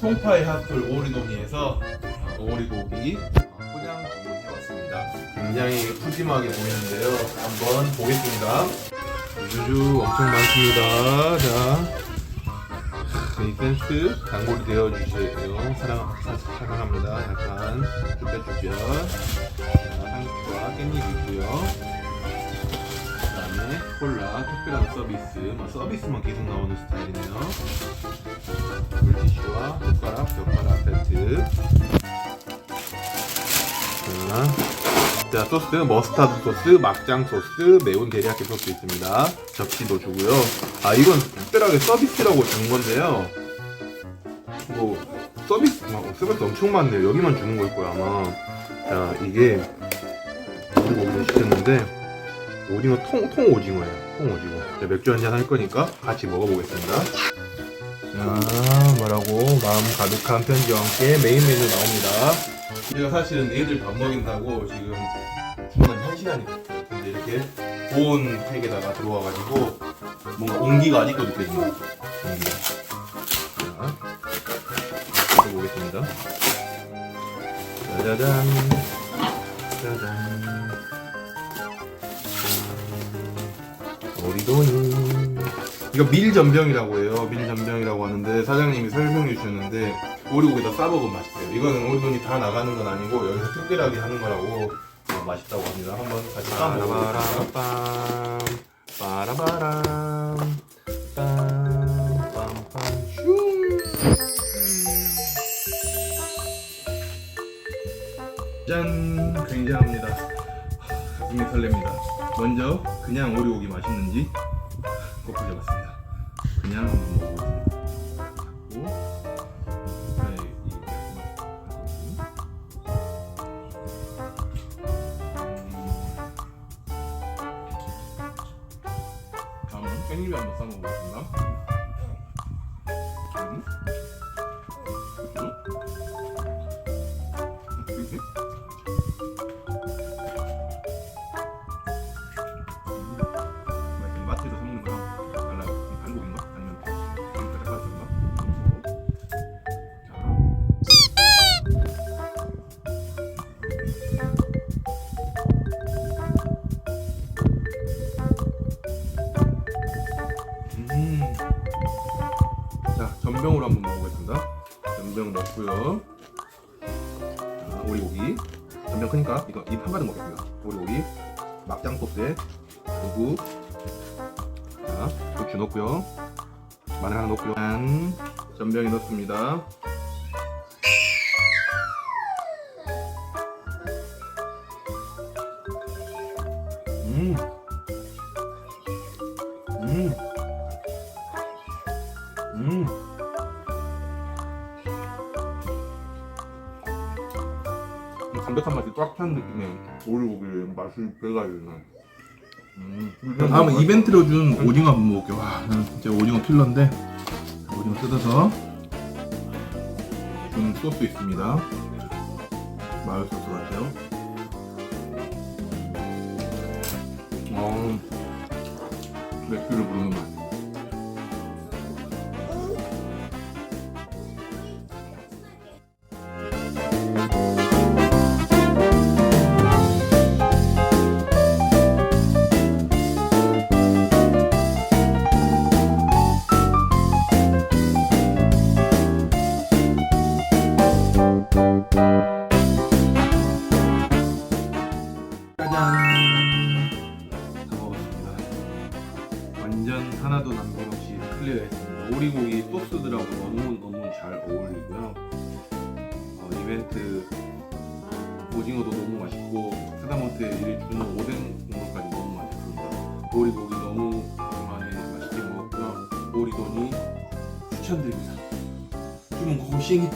송파의 핫플 오리동이에서 오리고기 포장 주문해 왔습니다. 굉장히 푸짐하게 보이는데요. 한번 보겠습니다. 주주 엄청 많습니다. 자, 이 센스 단골이 되어주세요. 사랑, 사- 사랑합니다. 약간 쭈뼛쭈뼛. 자, 상추와 깻잎 있고요. 그다음에 콜라 특별한 서비스. 뭐 서비스만 계속 나오는 스타일이네요. 물티슈와 숟가락, 젓가락 세트. 자, 자, 소스, 머스타드 소스, 막장 소스, 매운 데리야끼 소스 있습니다. 접시도 주고요. 아, 이건 특별하게 서비스라고 준 건데요. 뭐, 서비스, 막 서비스 엄청 많네요. 여기만 주는 걸 거야, 아마. 자, 이게, 우리 고기를 시켰는데, 오징어, 통, 통 오징어예요. 통 오징어. 자, 맥주 한잔 할 거니까 같이 먹어보겠습니다. 자, 뭐라고 마음 가득한 편지와 함께 메인 메뉴 나옵니다. 제가 사실은 애들 밥 먹인다고 지금 주문한 한 시간이 됐어요. 근데 이렇게 보온 팩에다가 들어와가지고 뭔가 온기가 아직도 느껴집니다. 온기가. 자, 먹어보겠습니다. 짜자잔. 오리도니. 이거 밀전병이라고 해요. 밀전병이라고 하는데 사장님이 설명해 주셨는데 오리고기다 싸먹으면 맛있대요. 이거는 오리돈이 다 나가는 건 아니고 여기서 특별하게 하는 거라고 어, 맛있다고 합니다. 한번 같이 싸먹어보겠습니다. 빠라바람 빰빰빰 슝 짠! 굉장합니다. 하, 가슴이 설렙니다. 먼저 그냥 오리고기 맛있는지 꼭 가져봤습니다. 그냥 한번 먹어보겠습니다. 네. 음. 다음은 깻잎 한번 싸먹어보겠습니다. 음. 먹어보겠습니다. 전병 넣고요. 자, 오리고기. 전병 크니까 이거 입 한 가득 먹겠고요. 오리고기. 막장 소스에 두부. 자, 고추 넣고요. 마늘 하나 넣고요. 짠. 전병에 넣습니다. 음. 음. 음. 담백한 맛이 꽉 찬 느낌의 오리고기의 맛이 배가지고 음. 자, 다음은 이벤트로 준 오징어 한번 먹을게요. 와, 나는 진짜 오징어 킬러인데 오징어 뜯어서 준 소스 있습니다. 마요 소스 같아요. 어, 맥주를 부르는 맛. 완전 하나도 남김없이 클리어했습니다. 오리고기 소스들하고 너무너무 잘 어울리고요. 어, 이벤트 오징어도 너무 맛있고 하다못해 이 주는 오뎅 국물까지 너무 맛있습니다. 오리고기 너무 오랜만에 맛있게 먹었고요. 오리돈이 추천드립니다. 주문 고싱이